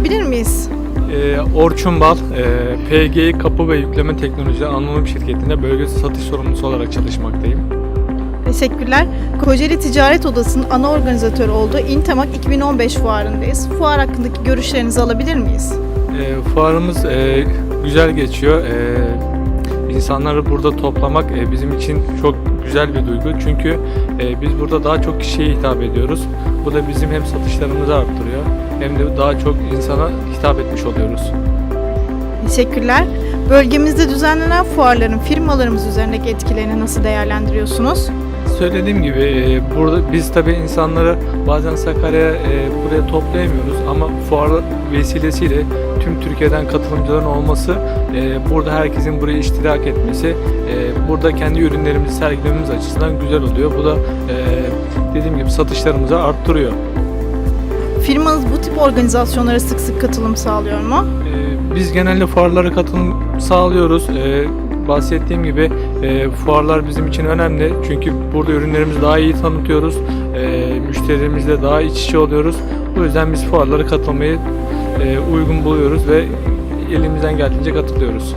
tanıyabilir miyiz? Ee, Orçun Bal, e, PGI Kapı ve Yükleme Teknolojileri Anonim Şirketi'nde bölgesel satış sorumlusu olarak çalışmaktayım. Teşekkürler. Kocaeli Ticaret Odası'nın ana organizatörü olduğu İntemak 2015 fuarındayız. Fuar hakkındaki görüşlerinizi alabilir miyiz? E, fuarımız e, güzel geçiyor. E, insanları burada toplamak e, bizim için çok güzel bir duygu. Çünkü e, biz burada daha çok kişiye hitap ediyoruz. Bu da bizim hem satışlarımızı arttırıyor hem de daha çok insana hitap etmiş oluyoruz. Teşekkürler. Bölgemizde düzenlenen fuarların firmalarımız üzerindeki etkilerini nasıl değerlendiriyorsunuz? Söylediğim gibi e, burada biz tabii insanları bazen Sakarya'ya e, buraya toplayamıyoruz ama fuar vesilesiyle tüm Türkiye'den katılımcıların olması, e, burada herkesin buraya iştirak etmesi, burada kendi ürünlerimizi sergilememiz açısından güzel oluyor. Bu da dediğim gibi satışlarımızı arttırıyor. Firmanız bu tip organizasyonlara sık sık katılım sağlıyor mu? Biz genelde fuarlara katılım sağlıyoruz. Bahsettiğim gibi e, fuarlar bizim için önemli. Çünkü burada ürünlerimizi daha iyi tanıtıyoruz. Ee, Müşterimizle daha iç içe oluyoruz. Bu yüzden biz fuarlara katılmayı e, uygun buluyoruz ve elimizden geldiğince katılıyoruz.